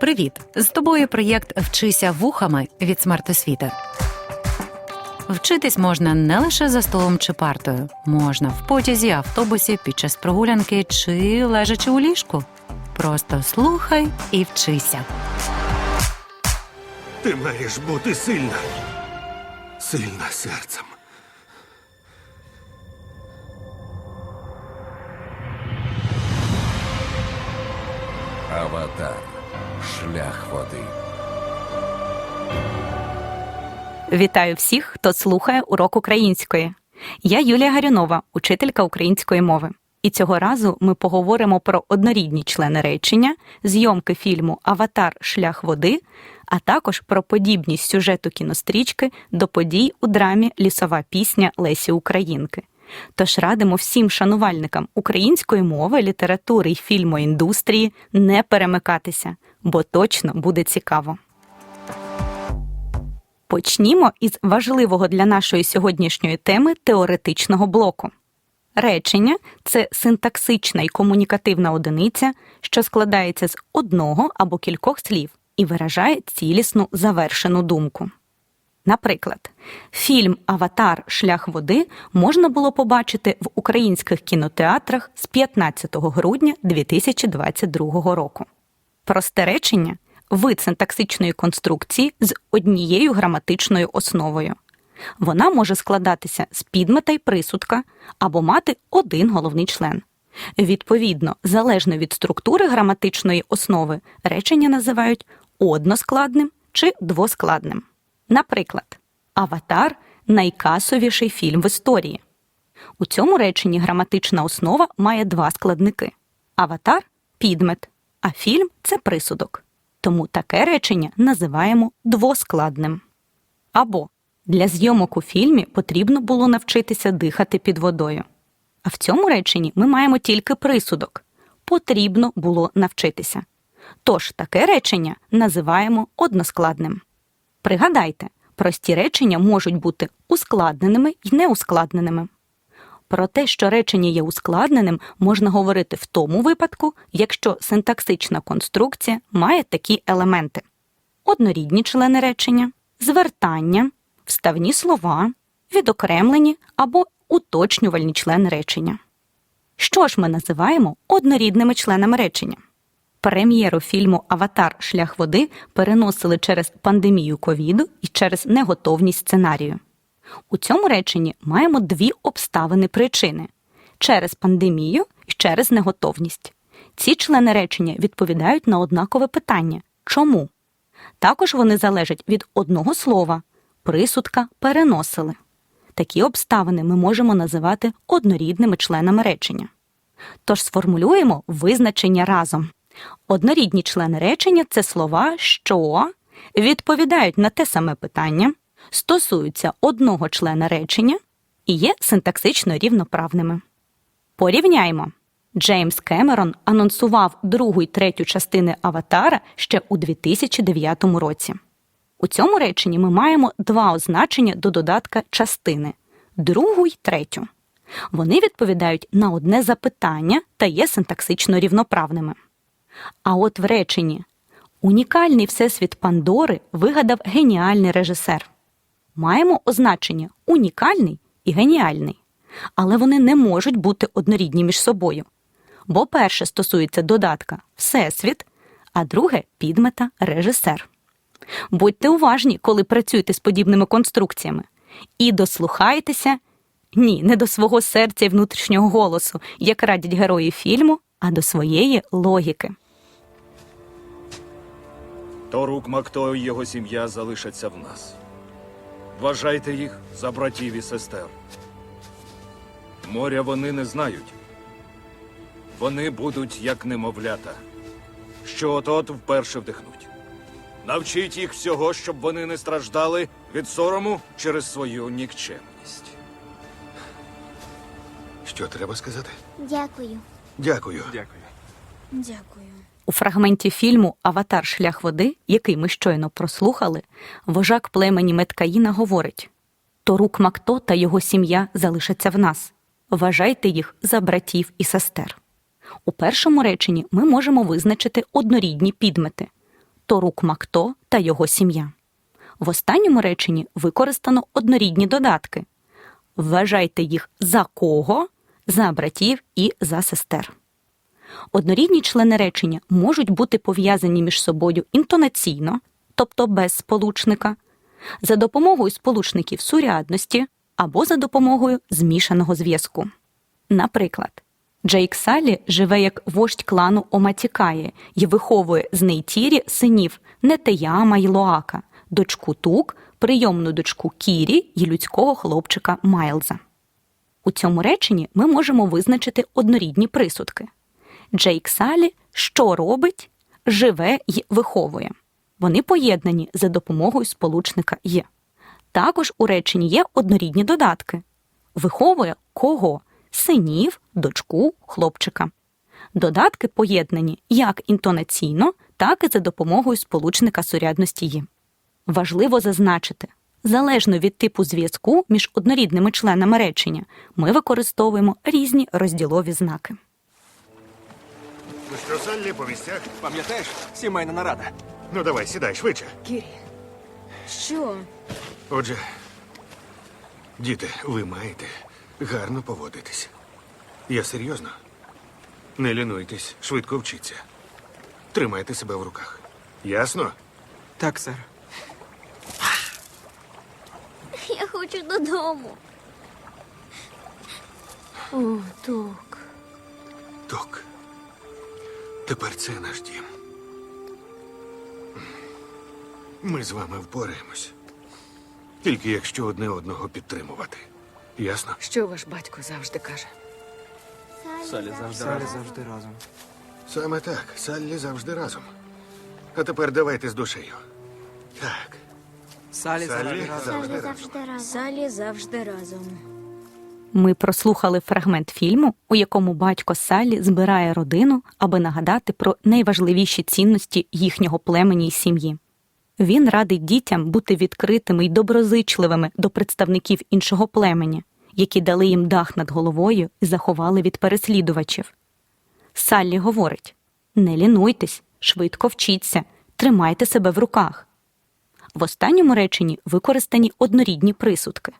Привіт! З тобою проєкт Вчися вухами від смертосвіти. Вчитись можна не лише за столом чи партою, можна в потязі, автобусі, під час прогулянки чи лежачи у ліжку. Просто слухай і вчися. Ти маєш бути сильна. Сильна серцем. Аватар. Шлях води. Вітаю всіх, хто слухає урок української. Я Юлія Гарюнова, учителька української мови. І цього разу ми поговоримо про однорідні члени речення, зйомки фільму Аватар Шлях води, а також про подібність сюжету кінострічки до подій у драмі Лісова пісня Лесі Українки. Тож радимо всім шанувальникам української мови, літератури й фільмоіндустрії не перемикатися, бо точно буде цікаво. Почнімо із важливого для нашої сьогоднішньої теми теоретичного блоку. Речення це синтаксична і комунікативна одиниця, що складається з одного або кількох слів і виражає цілісну завершену думку. Наприклад, фільм Аватар Шлях води можна було побачити в українських кінотеатрах з 15 грудня 2022 року. Просте речення вид синтаксичної конструкції з однією граматичною основою. Вона може складатися з підмета й присудка або мати один головний член. Відповідно, залежно від структури граматичної основи, речення називають односкладним чи двоскладним. Наприклад, Аватар найкасовіший фільм в історії. У цьому реченні граматична основа має два складники: аватар підмет, а фільм це присудок. Тому таке речення називаємо двоскладним. Або для зйомок у фільмі потрібно було навчитися дихати під водою. А в цьому реченні ми маємо тільки присудок потрібно було навчитися. Тож таке речення називаємо односкладним. Пригадайте, прості речення можуть бути ускладненими і неускладненими. Про те, що речення є ускладненим, можна говорити в тому випадку, якщо синтаксична конструкція має такі елементи: однорідні члени речення, звертання, вставні слова, відокремлені або уточнювальні члени речення. Що ж ми називаємо однорідними членами речення? Прем'єру фільму Аватар Шлях води переносили через пандемію ковіду і через неготовність сценарію. У цьому реченні маємо дві обставини причини через пандемію і через неготовність. Ці члени речення відповідають на однакове питання чому? Також вони залежать від одного слова присудка переносили. Такі обставини ми можемо називати однорідними членами речення. Тож сформулюємо визначення разом. Однорідні члени речення це слова, що відповідають на те саме питання, стосуються одного члена речення і є синтаксично рівноправними. Порівняймо. Джеймс Кемерон анонсував другу й третю частини Аватара ще у 2009 році. У цьому реченні ми маємо два означення до додатка частини другу й третю. Вони відповідають на одне запитання та є синтаксично рівноправними. А от в реченні унікальний всесвіт Пандори вигадав геніальний режисер. Маємо означення унікальний і геніальний, але вони не можуть бути однорідні між собою. Бо перше стосується додатка Всесвіт, а друге підмета режисер. Будьте уважні, коли працюєте з подібними конструкціями, і дослухайтеся ні, не до свого серця і внутрішнього голосу, як радять герої фільму, а до своєї логіки. Торук Макто і його сім'я залишаться в нас. Вважайте їх за братів і сестер. Моря вони не знають. Вони будуть як немовлята, що от-от вперше вдихнуть. Навчіть їх всього, щоб вони не страждали від сорому через свою нікчемність. Що треба сказати? Дякую. Дякую. Дякую. У фрагменті фільму Аватар Шлях води, який ми щойно прослухали, вожак племені Меткаїна говорить: Торук Макто та його сім'я залишаться в нас. Вважайте їх за братів і сестер. У першому реченні ми можемо визначити однорідні підмети Торук Макто та його сім'я. В останньому реченні використано однорідні додатки. Вважайте їх за кого, за братів і за сестер. Однорідні члени речення можуть бути пов'язані між собою інтонаційно, тобто без сполучника, за допомогою сполучників сурядності або за допомогою змішаного зв'язку. Наприклад, Джейк Саллі живе як вождь клану Оматікає і виховує з Нейтірі синів Нетеяма й Лоака, дочку Тук, прийомну дочку Кірі і людського хлопчика Майлза. У цьому реченні ми можемо визначити однорідні присудки. Джейк Салі що робить, живе й виховує. Вони поєднані за допомогою сполучника є. Також у реченні є однорідні додатки. Виховує кого? Синів, дочку, хлопчика. Додатки поєднані як інтонаційно, так і за допомогою сполучника сурядності є. Важливо зазначити, залежно від типу зв'язку між однорідними членами речення, ми використовуємо різні розділові знаки. Що, Саллі, по місцях? Пам'ятаєш, сімейна нарада. Ну давай, сідай швидше. Кірі, Що? Отже, діти, ви маєте гарно поводитись. Я серйозно. Не лінуйтесь, швидко вчіться. Тримайте себе в руках. Ясно? Так, сер. Я хочу додому. О, так. Ток. Тепер це наш дім. Ми з вами впораємось. Тільки якщо одне одного підтримувати. Ясно? Що ваш батько завжди каже? Салі завжди, Салі завжди разом. Саме так, Саллі завжди разом. А тепер давайте з душею. Так. Салі, Салі завжди разом. Салі завжди разом. Салі завжди разом. Ми прослухали фрагмент фільму, у якому батько Саллі збирає родину, аби нагадати про найважливіші цінності їхнього племені й сім'ї. Він радить дітям бути відкритими й доброзичливими до представників іншого племені, які дали їм дах над головою і заховали від переслідувачів. Саллі говорить: не лінуйтесь, швидко вчіться, тримайте себе в руках. В останньому реченні використані однорідні присудки.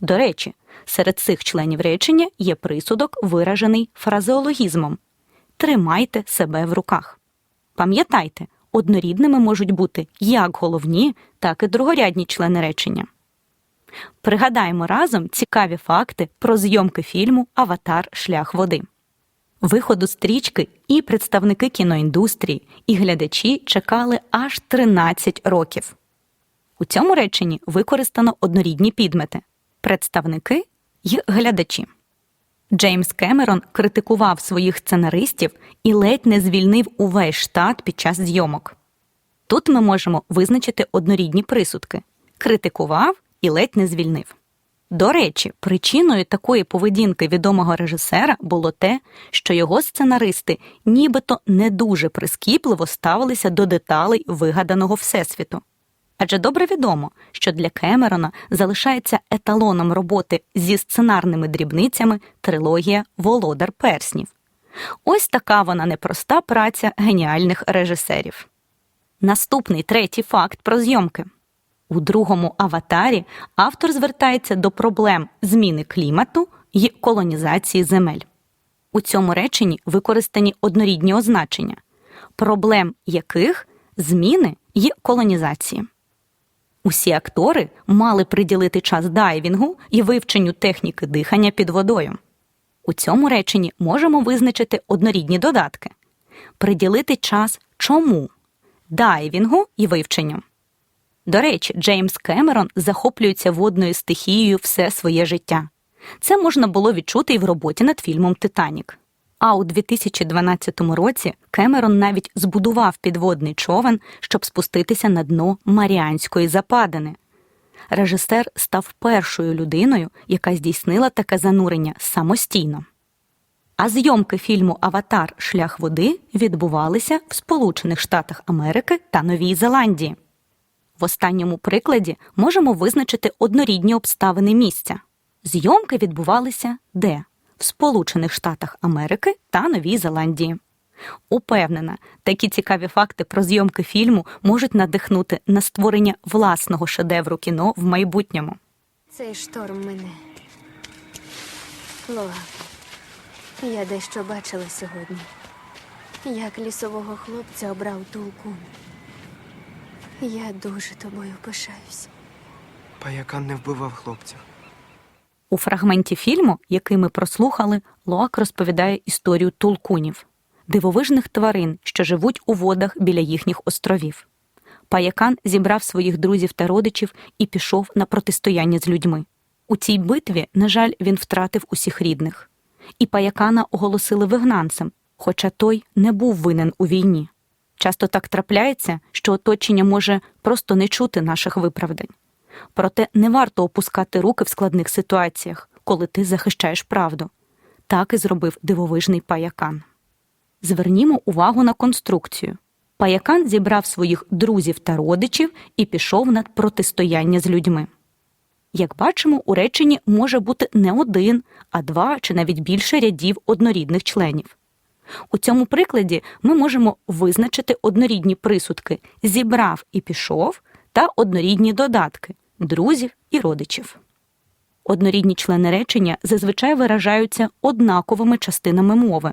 До речі, серед цих членів речення є присудок, виражений фразеологізмом Тримайте себе в руках. Пам'ятайте, однорідними можуть бути як головні, так і другорядні члени речення. Пригадаємо разом цікаві факти про зйомки фільму Аватар Шлях води. Виходу стрічки і представники кіноіндустрії, і глядачі чекали аж 13 років. У цьому реченні використано однорідні підмети представники й глядачі. Джеймс Кемерон критикував своїх сценаристів і ледь не звільнив увесь штат під час зйомок. Тут ми можемо визначити однорідні присудки критикував і ледь не звільнив. До речі, причиною такої поведінки відомого режисера було те, що його сценаристи нібито не дуже прискіпливо ставилися до деталей вигаданого всесвіту. Адже добре відомо, що для Кемерона залишається еталоном роботи зі сценарними дрібницями трилогія Володар перснів. Ось така вона непроста праця геніальних режисерів. Наступний третій факт про зйомки. У другому аватарі автор звертається до проблем зміни клімату і колонізації земель. У цьому реченні використані однорідні означення, проблем яких зміни і колонізації. Усі актори мали приділити час дайвінгу і вивченню техніки дихання під водою. У цьому реченні можемо визначити однорідні додатки, приділити час чому дайвінгу і вивченню. До речі, Джеймс Кемерон захоплюється водною стихією все своє життя. Це можна було відчути і в роботі над фільмом Титанік. А у 2012 році Кемерон навіть збудував підводний човен, щоб спуститися на дно Маріанської западини. Режисер став першою людиною, яка здійснила таке занурення самостійно. А зйомки фільму Аватар Шлях води відбувалися в Сполучених Штатах Америки та Новій Зеландії. В останньому прикладі можемо визначити однорідні обставини місця. Зйомки відбувалися де? В Сполучених Штатах Америки та Новій Зеландії. Упевнена, такі цікаві факти про зйомки фільму можуть надихнути на створення власного шедевру кіно в майбутньому. Цей шторм мене. Лоа, я дещо бачила сьогодні. Як лісового хлопця обрав Тулкун. Я дуже тобою пишаюсь. Паякан не вбивав хлопців. У фрагменті фільму, який ми прослухали, Лоак розповідає історію тулкунів дивовижних тварин, що живуть у водах біля їхніх островів. Паякан зібрав своїх друзів та родичів і пішов на протистояння з людьми. У цій битві, на жаль, він втратив усіх рідних. І паякана оголосили вигнанцем, хоча той не був винен у війні. Часто так трапляється, що оточення може просто не чути наших виправдань. Проте не варто опускати руки в складних ситуаціях, коли ти захищаєш правду. Так і зробив дивовижний паякан. Звернімо увагу на конструкцію. Паякан зібрав своїх друзів та родичів і пішов на протистояння з людьми. Як бачимо, у реченні може бути не один, а два чи навіть більше рядів однорідних членів. У цьому прикладі ми можемо визначити однорідні присудки зібрав і пішов та однорідні додатки друзів і родичів. Однорідні члени речення зазвичай виражаються однаковими частинами мови,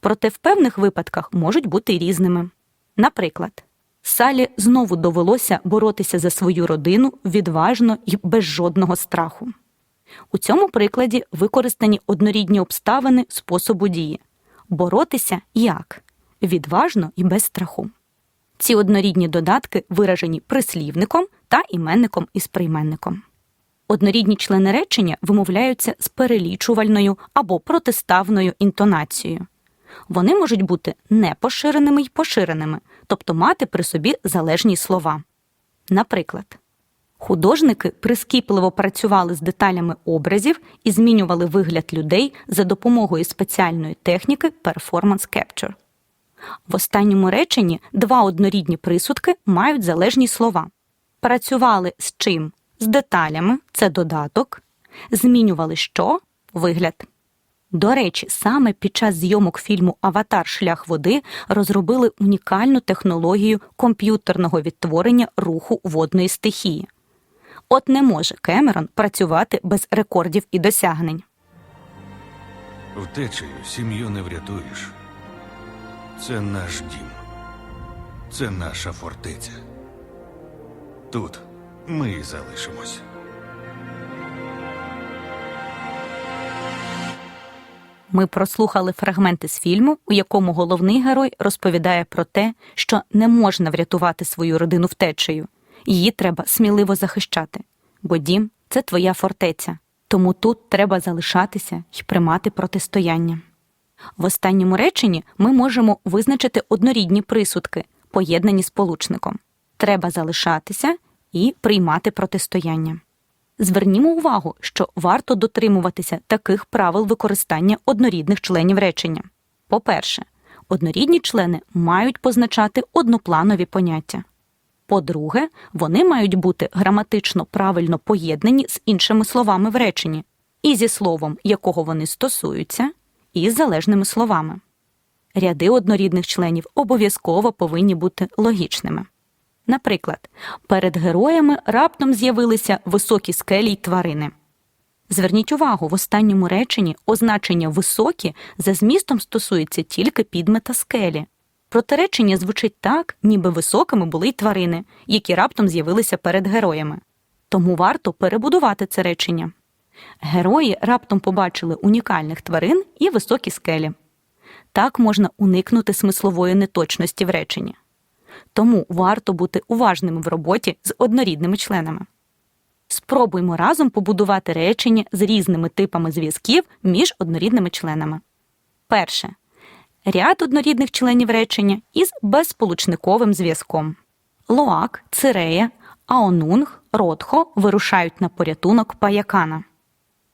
проте в певних випадках можуть бути різними. Наприклад, Салі знову довелося боротися за свою родину відважно і без жодного страху. У цьому прикладі використані однорідні обставини способу дії боротися як відважно і без страху. Ці однорідні додатки виражені прислівником та іменником із прийменником. Однорідні члени речення вимовляються з перелічувальною або протиставною інтонацією. Вони можуть бути непоширеними й поширеними, тобто мати при собі залежні слова. Наприклад, художники прискіпливо працювали з деталями образів і змінювали вигляд людей за допомогою спеціальної техніки Performance Capture. В останньому реченні два однорідні присудки мають залежні слова. Працювали з чим? З деталями це додаток, змінювали що вигляд. До речі, саме під час зйомок фільму Аватар Шлях води розробили унікальну технологію комп'ютерного відтворення руху водної стихії. От не може Кемерон працювати без рекордів і досягнень. Втечею сім'ю не врятуєш. Це наш дім. Це наша фортеця. Тут ми і залишимось. Ми прослухали фрагменти з фільму, у якому головний герой розповідає про те, що не можна врятувати свою родину втечею. Її треба сміливо захищати, бо дім це твоя фортеця, тому тут треба залишатися і приймати протистояння. В останньому реченні ми можемо визначити однорідні присудки, поєднані з получником. Треба залишатися і приймати протистояння. Звернімо увагу, що варто дотримуватися таких правил використання однорідних членів речення. По-перше, однорідні члени мають позначати однопланові поняття. По-друге, вони мають бути граматично правильно поєднані з іншими словами в реченні, і зі словом, якого вони стосуються, і з залежними словами. Ряди однорідних членів обов'язково повинні бути логічними. Наприклад, перед героями раптом з'явилися високі скелі й тварини. Зверніть увагу, в останньому реченні означення високі за змістом стосується тільки підмета скелі. Проте речення звучить так, ніби високими були й тварини, які раптом з'явилися перед героями. Тому варто перебудувати це речення. Герої раптом побачили унікальних тварин і високі скелі. Так можна уникнути смислової неточності в реченні. Тому варто бути уважними в роботі з однорідними членами. Спробуймо разом побудувати речення з різними типами зв'язків між однорідними членами. Перше. Ряд однорідних членів речення із безсполучниковим зв'язком. Лоак, Цирея, Аонунг, Ротхо вирушають на порятунок паякана.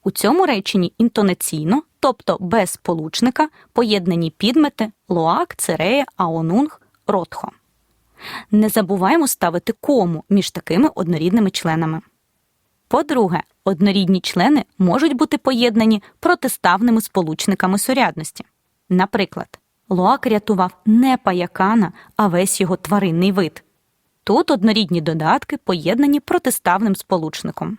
У цьому реченні інтонаційно, тобто без сполучника, поєднані підмети Лоак, Цирея, Аонунг, Ротхо. Не забуваємо ставити кому між такими однорідними членами. По-друге, однорідні члени можуть бути поєднані протиставними сполучниками сурядності. Наприклад, Лоак рятував не паякана, а весь його тваринний вид. Тут однорідні додатки поєднані протиставним сполучником.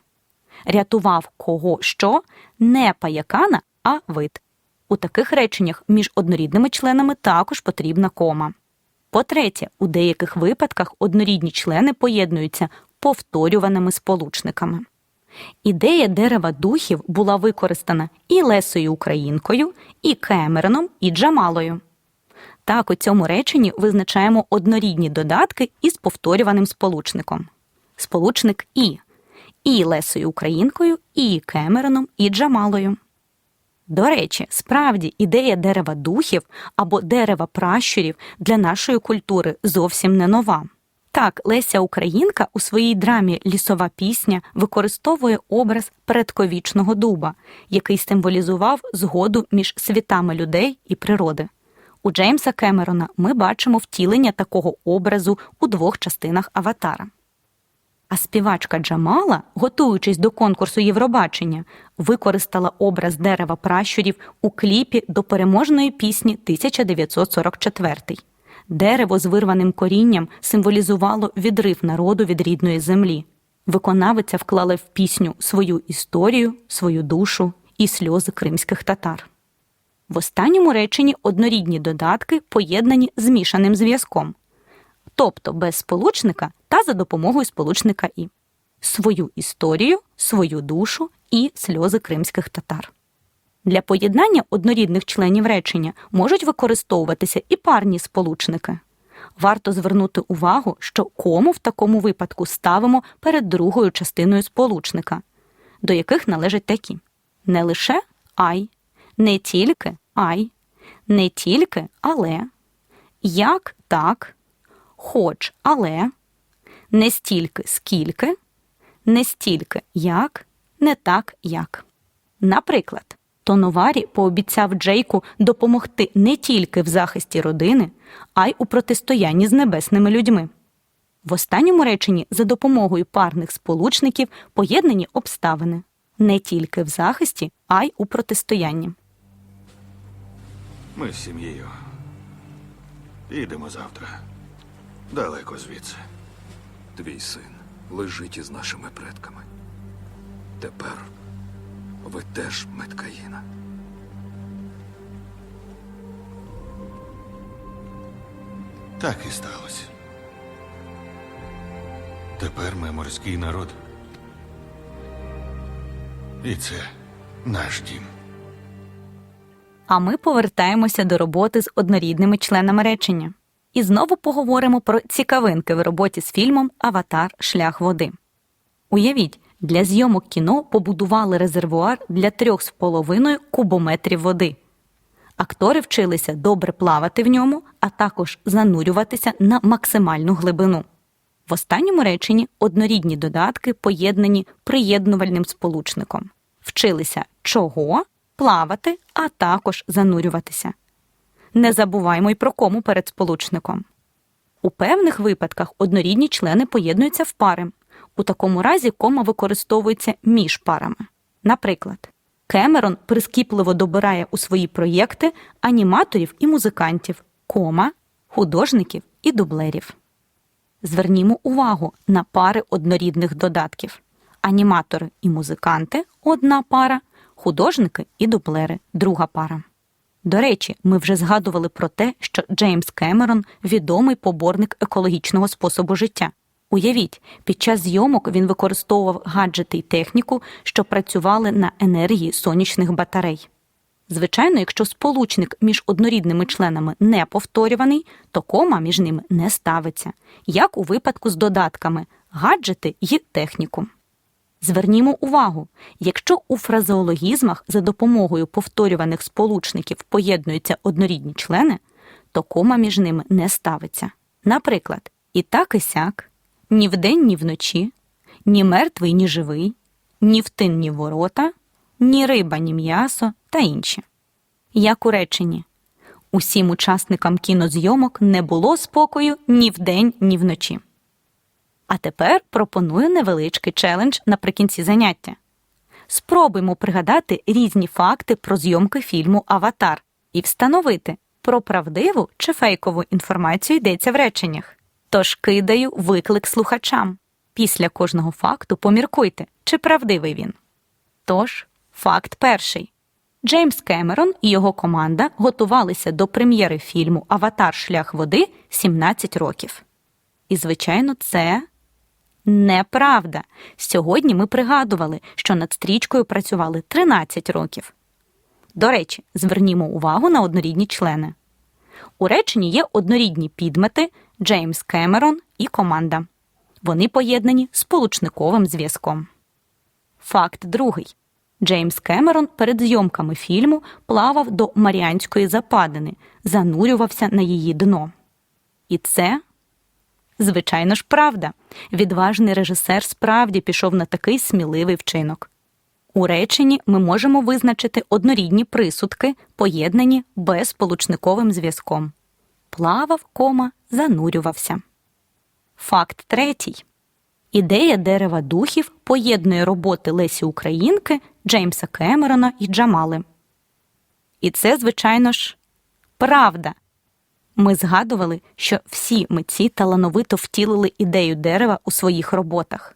Рятував кого що не паякана, а вид. У таких реченнях між однорідними членами також потрібна кома. По-третє, у деяких випадках однорідні члени поєднуються повторюваними сполучниками. Ідея дерева духів була використана і Лесою Українкою, і Кемероном, і Джамалою. Так, у цьому реченні визначаємо однорідні додатки із повторюваним сполучником. Сполучник і і Лесою Українкою, і Кемероном, і Джамалою. До речі, справді ідея дерева духів або дерева пращурів для нашої культури зовсім не нова. Так, Леся Українка у своїй драмі Лісова пісня використовує образ предковічного дуба, який символізував згоду між світами людей і природи. У Джеймса Кемерона ми бачимо втілення такого образу у двох частинах Аватара. А співачка Джамала, готуючись до конкурсу Євробачення, використала образ дерева пращурів у кліпі до переможної пісні 1944. Дерево з вирваним корінням символізувало відрив народу від рідної землі. Виконавиця вклала в пісню свою історію, свою душу і сльози кримських татар. В останньому реченні однорідні додатки поєднані змішаним зв'язком, тобто без сполучника та за допомогою сполучника і свою історію, свою душу і сльози кримських татар. Для поєднання однорідних членів речення можуть використовуватися і парні сполучники. Варто звернути увагу, що кому в такому випадку ставимо перед другою частиною сполучника, до яких належать такі: не лише ай, не тільки ай, не тільки але, як так, хоч але, не стільки скільки, не стільки як, не так як. Наприклад, Тоноварі пообіцяв Джейку допомогти не тільки в захисті родини, а й у протистоянні з небесними людьми. В останньому реченні за допомогою парних сполучників поєднані обставини не тільки в захисті, а й у протистоянні. Ми з сім'єю. Їдемо завтра. Далеко звідси. Твій син лежить із нашими предками. Тепер ви теж Меткаїна. Так і сталося. Тепер ми морський народ. І це наш дім. А ми повертаємося до роботи з однорідними членами речення. І знову поговоримо про цікавинки в роботі з фільмом Аватар Шлях води. Уявіть, для зйомок кіно побудували резервуар для 3,5 кубометрів води. Актори вчилися добре плавати в ньому, а також занурюватися на максимальну глибину. В останньому реченні однорідні додатки поєднані приєднувальним сполучником. Вчилися чого плавати, а також занурюватися. Не забуваймо й про кому перед сполучником. У певних випадках однорідні члени поєднуються в пари. У такому разі кома використовується між парами. Наприклад, Кемерон прискіпливо добирає у свої проєкти аніматорів і музикантів, кома, художників і дублерів. Звернімо увагу на пари однорідних додатків: аніматори і музиканти одна пара, художники і дублери друга пара. До речі, ми вже згадували про те, що Джеймс Кемерон відомий поборник екологічного способу життя. Уявіть, під час зйомок він використовував гаджети й техніку, що працювали на енергії сонячних батарей. Звичайно, якщо сполучник між однорідними членами не повторюваний, то кома між ними не ставиться, як у випадку з додатками гаджети й техніку. Звернімо увагу, якщо у фразеологізмах за допомогою повторюваних сполучників поєднуються однорідні члени, то кома між ними не ставиться. Наприклад, і так і сяк, ні вдень, ні вночі, ні мертвий, ні живий, ні втин, ні ворота, ні риба, ні м'ясо та інші. Як у реченні усім учасникам кінозйомок не було спокою ні вдень, ні вночі. А тепер пропоную невеличкий челендж наприкінці заняття. Спробуймо пригадати різні факти про зйомки фільму Аватар і встановити, Про правдиву чи фейкову інформацію йдеться в реченнях. Тож кидаю виклик слухачам. Після кожного факту поміркуйте, чи правдивий він. Тож, факт перший. Джеймс Кемерон і його команда готувалися до прем'єри фільму Аватар Шлях води 17 років. І, звичайно, це неправда. Сьогодні ми пригадували, що над стрічкою працювали 13 років. До речі, звернімо увагу на однорідні члени. У реченні є однорідні підмети Джеймс Кемерон і команда. Вони поєднані сполучниковим зв'язком. Факт другий. Джеймс Кемерон перед зйомками фільму плавав до Маріанської западини, занурювався на її дно. І це, звичайно ж, правда. Відважний режисер справді пішов на такий сміливий вчинок. У реченні ми можемо визначити однорідні присудки, поєднані безполучниковим зв'язком. Плавав, кома, занурювався. Факт третій. Ідея дерева духів поєднує роботи Лесі Українки, Джеймса Кемерона і Джамали. І це, звичайно ж, правда. Ми згадували, що всі митці талановито втілили ідею дерева у своїх роботах.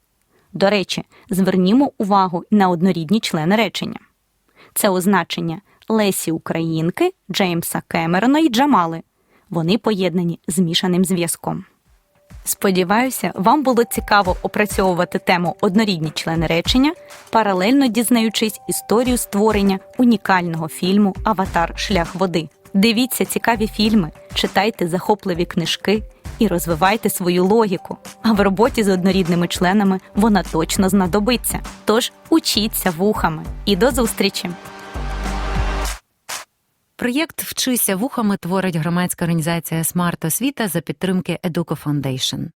До речі, звернімо увагу на однорідні члени речення. Це означення Лесі Українки, Джеймса Кемерона і Джамали. Вони поєднані змішаним зв'язком. Сподіваюся, вам було цікаво опрацьовувати тему однорідні члени речення, паралельно дізнаючись історію створення унікального фільму Аватар Шлях води. Дивіться цікаві фільми, читайте захопливі книжки і розвивайте свою логіку. А в роботі з однорідними членами вона точно знадобиться. Тож учіться вухами і до зустрічі! Проєкт Вчися вухами творить громадська організація Смарт Освіта за підтримки Educo Foundation.